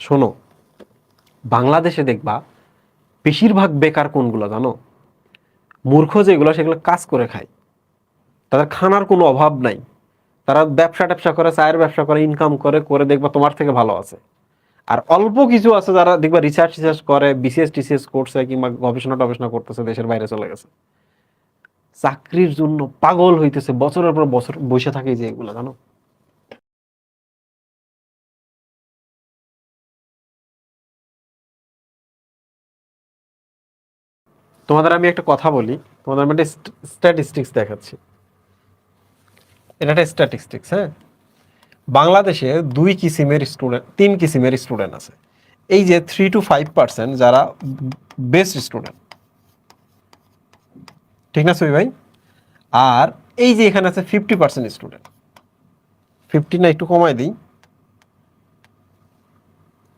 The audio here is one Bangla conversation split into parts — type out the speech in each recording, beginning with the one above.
শোনো, বাংলাদেশে দেখবা বেশিরভাগ বেকার কোনগুলো জানো? মূর্খ যেগুলো, সেগুলো কাজ করে খায়। তাদের খানার কোনো অভাব নাই। তারা ব্যবসা ট্যাবসা করে, চায়ের ব্যবসা করে ইনকাম করে করে দেখবা তোমার থেকে ভালো আছে। আর অল্প কিছু আছে যারা দেখবা রিসার্চ টিসার্চ করে বিসিএস টিসিএস করছে কিংবা গবেষণা টবেষণা করতেছে, দেশের বাইরে চলে গেছে। চাকরির জন্য পাগল হইতেছে, বছরের পর বছর বসে থাকে যে এগুলো, জানো? তোমাদের আমি একটা কথা বলি, তোমাদের আমি একটা স্ট্যাটিস্টিক্স দেখাচ্ছি। এটা একটা স্ট্যাটিস্টিক্স হ্যাঁ? বাংলাদেশে দুই কিসিমের স্টুডেন্ট তিন কিসিমের স্টুডেন্ট আছে। এই যে থ্রি টু ফাইভ পার্সেন্ট যারা বেস্ট স্টুডেন্ট ঠিক না, সবি ভাই? আর এই যে এখানে আছে ফিফটি পার্সেন্ট স্টুডেন্ট ফিফটি না একটু কমাই দিই।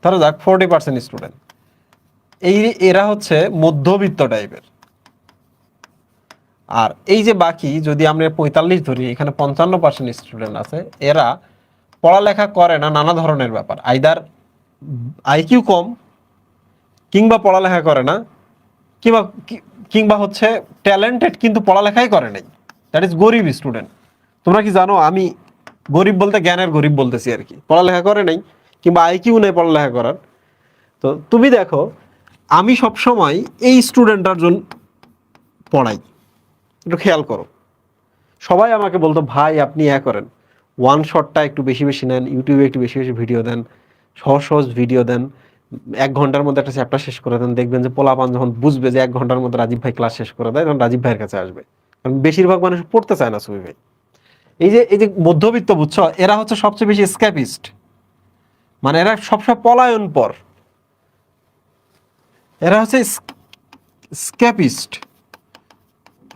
ধরো যাক ফোরটি পার্সেন্ট স্টুডেন্ট এই এরা হচ্ছে মধ্যবিত্ত টাইপের আর এই যে বাকি, যদি আমরা পঁয়তাল্লিশ ধরি, এখানে পঞ্চান্ন পার্সেন্ট স্টুডেন্ট আছে, এরা পড়ালেখা করে না, নানা ধরনের ব্যাপার। আইদার আইকিউ কম, কিংবা পড়ালেখা করে না, কিংবা কিংবা হচ্ছে ট্যালেন্টেড কিন্তু পড়ালেখাই করে নাই। দ্যাট ইজ গরিব স্টুডেন্ট তোমরা কি জানো, আমি গরিব বলতে জ্ঞানের গরিব বলতেছি আর কি। পড়ালেখা করে নাই, কিংবা আইকিউ নেই পড়ালেখা করার। তো তুমি দেখো আমি সব সময় এই স্টুডেন্টটার জন্য পড়াই। একটু খেয়াল করো। সবাই আমাকে বলতো, ভাই, আপনি এ করেন। ওয়ান শটটা একটু বেশি বেশি নেন ইউটিউবে একটু বেশি বেশি ভিডিও দেন, সহজ সহজ ভিডিও দেন, এক ঘণ্টার মধ্যে একটা চ্যাপ্টার শেষ করে দেন, দেখবেন যে পোলাপান যখন বুঝবে যে এক ঘণ্টার মধ্যে রাজীব ভাই ক্লাস শেষ করে দেয়, তখন রাজীব ভাইয়ের কাছে আসবে। কারণ বেশিরভাগ মানুষ পড়তে চায় না সুবি ভাই। এই যে এই যে মধ্যবিত্ত, বুঝছ? এরা হচ্ছে সবচেয়ে বেশি স্ক্যাপিস্ট মানে এরা সবসময় পলায়ন পর এরা হচ্ছে স্ক্যাপিস্ট।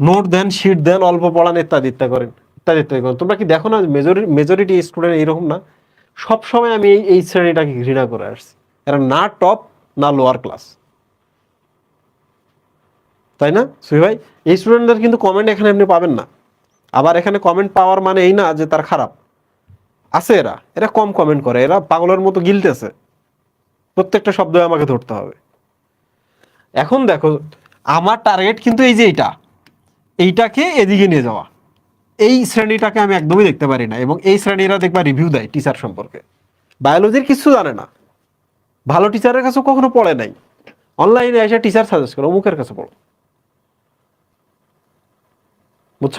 নোট দেন, শিট দেন, অল্প পড়ান, ইত্যাদি ইত্যাদি করেন, ইত্যাদি ইত্যাদি করেন। তোমরা কি দেখো না মেজরিটি মেজরিটি স্টুডেন্ট এইরকম না? সব সময় আমি এই এই শ্রেণীটাকে ঘৃণা করে আসছি। এরা না টপ না লোয়ার ক্লাস তাই না? সুই ভাই, এই স্টুডেন্টদের কিন্তু কমেন্ট এখানে আপনি পাবেন না। আবার এখানে কমেন্ট পাওয়ার মানে এই না যে তার খারাপ। আছে এরা। এরা কম কমেন্ট করে। এরা পাগলের মতো গিলতেছে। প্রত্যেকটা শব্দ আমাকে ধরতে হবে। এখন দেখো, আমার টার্গেট কিন্তু এই যে এইটা। এইটাকে এদিকে নিয়ে যাওয়া। এই শ্রেণীটাকে আমি একদমই দেখতে পারি না এবং এই শ্রেণীরা দেখবা রিভিউ দেয় টিচার সম্পর্কে। বায়োলজির কিছু জানে না। ভালো টিচারের কাছে কখনো পড়ে নাই। অনলাইনে এসে টিচার সাজেস্ট করো, অমুকের কাছে পড়ো। বুঝছ?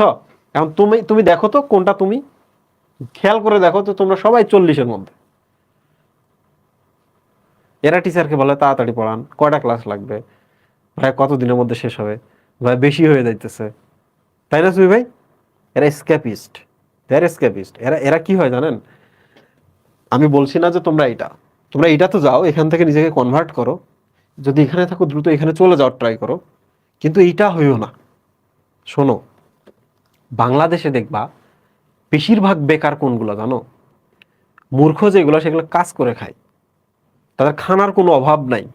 এখন তুমি তুমি দেখো তো কোনটা তুমি। খেয়াল করে দেখো তো তোমরা সবাই চল্লিশের মধ্যে। এরা টিচারকে বলে, তাড়াতাড়ি পড়ান, কয়টা ক্লাস লাগবে? ভাই কত দিনের মধ্যে শেষ হবে? ভাই, বেশি হয়ে যাইতেছে। তাই না সুই ভাই? এরা স্ক্যাপিস্ট দেয়ার স্ক্যাপিস্ট এরা এরা কি হয় জানেন? আমি বলছি না যে তোমরা এটা। তোমরা এটা তো যাও, এখান থেকে নিজেকে কনভার্ট করো। যদি এখানে থাকো, দ্রুত এখানে চলে যাওয়ার ট্রাই করো। কিন্তু এইটা হইও না। শোনো, বাংলাদেশে দেখবা, বেশিরভাগ বেকার কোনগুলো জানো? মূর্খ যেগুলো, সেগুলো কাজ করে খায়। তাদের খানার কোনো অভাব নাই।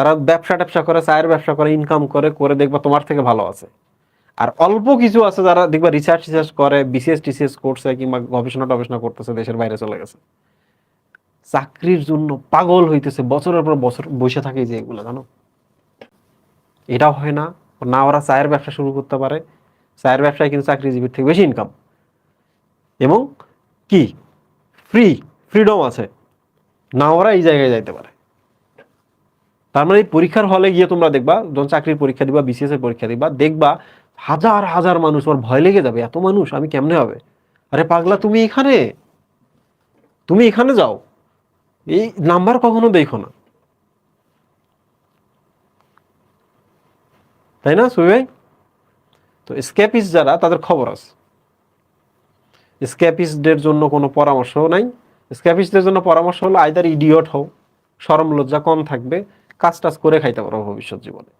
তারা ব্যবসা ট্যাবসা করে, চায়ের ব্যবসা করে ইনকাম করে করে দেখবা তোমার থেকে ভালো আছে। আর অল্প কিছু আছে যারা দেখবা রিসার্চ টিসার্চ করে বিসিএস টিসিএস করছে কিংবা গবেষণা টবেষণা করতেছে, দেশের বাইরে চলে গেছে। চাকরির জন্য পাগল হইতেছে, বছরের পর বছর বসে থাকে যে এগুলো, জানো? এটাও হয় না না ওরা চায়ের ব্যবসা শুরু করতে পারে, চায়ের ব্যবসায় কিন্তু চাকরিজীবীর থেকে বেশি ইনকাম এবং কি? ফ্রি ফ্রিডম আছে। না ওরা এই জায়গায় যাইতে পারে। তার মানে পরীক্ষার হলে গিয়ে তোমরা দেখবা, যখন চাকরির পরীক্ষা দিবা বিসিএস এর পরীক্ষা দিবা, দেখবা হাজার হাজার মানুষ তোমার ভয় লেগে যাবে, এত মানুষ, আমি কেমনে হবে? আরে পাগলা, তুমি এখানে? তুমি এখানে যাও। এই নাম্বার কখনো দেখো না। তাই না সুই ভাই? তো স্ক্যাপিস যারা, তাদের খবর আছে। স্ক্যাপিস্টদের জন্য কোনো পরামর্শ নাই। স্ক্যাপিস্টদের জন্য পরামর্শ হলো আইদার ইডিয়ট হও সরম লজ্জা কম থাকবে। কাজ টাজ করে খাইতে পারো ভবিষ্যৎ জীবনে।